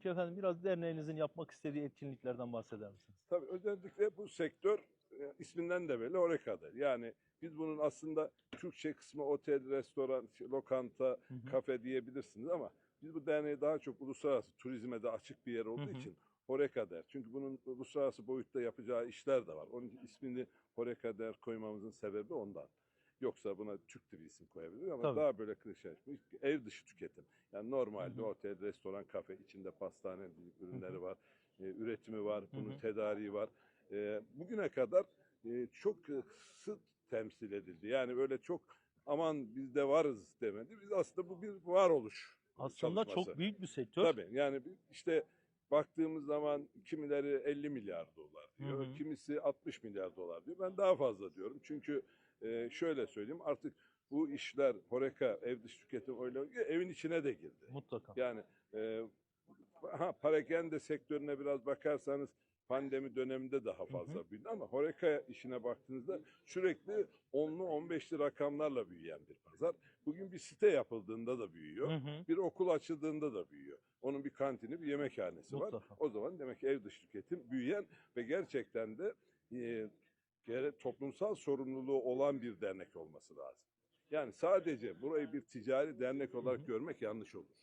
Peki efendim biraz derneğinizin yapmak istediği etkinliklerden bahseder misiniz? Tabii özellikle bu sektör e, isminden de belli Horeca'dır. Yani biz bunun aslında Türkçe kısmı otel, restoran, lokanta, Hı hı. kafe diyebilirsiniz ama biz bu derneği daha çok uluslararası turizme de açık bir yer olduğu Hı hı. için Horeca der. Çünkü bunun uluslararası boyutta yapacağı işler de var. Onun ismini Horeca der koymamızın sebebi ondan. Yoksa buna Türk bir isim koyabilir ama Tabii. daha böyle klişe. Ev dışı tüketim. Normalde otel, restoran, kafe içinde pastane ürünleri var. e, üretimi var, bunun tedariği var. E, bugüne kadar e, çok kısıt temsil edildi. Yani öyle çok aman biz de varız demedi. Biz aslında bu bir varoluş Aslında çalışması. çok büyük bir sektör. Tabii yani işte baktığımız zaman kimileri 50 milyar dolar diyor, Hı hı. kimisi 60 milyar dolar diyor. Ben daha fazla diyorum. Çünkü e, şöyle söyleyeyim artık bu işler Horeca, ev dışı tüketim öyle evin içine de girdi. Mutlaka. Yani e, ha, parakende sektörüne biraz bakarsanız pandemi döneminde daha fazla büyüdü ama Horeca işine baktığınızda sürekli 10'lu 15'li rakamlarla büyüyen bir pazar. Bugün bir site yapıldığında da büyüyor. Hı hı. Bir okul açıldığında da büyüyor. Onun bir kantini, bir yemekhanesi var. Mutlaka. O zaman demek ki ev dışı tüketim büyüyen ve gerçekten de e, toplumsal sorumluluğu olan bir dernek olması lazım. Yani sadece burayı bir ticari dernek olarak görmek yanlış olur.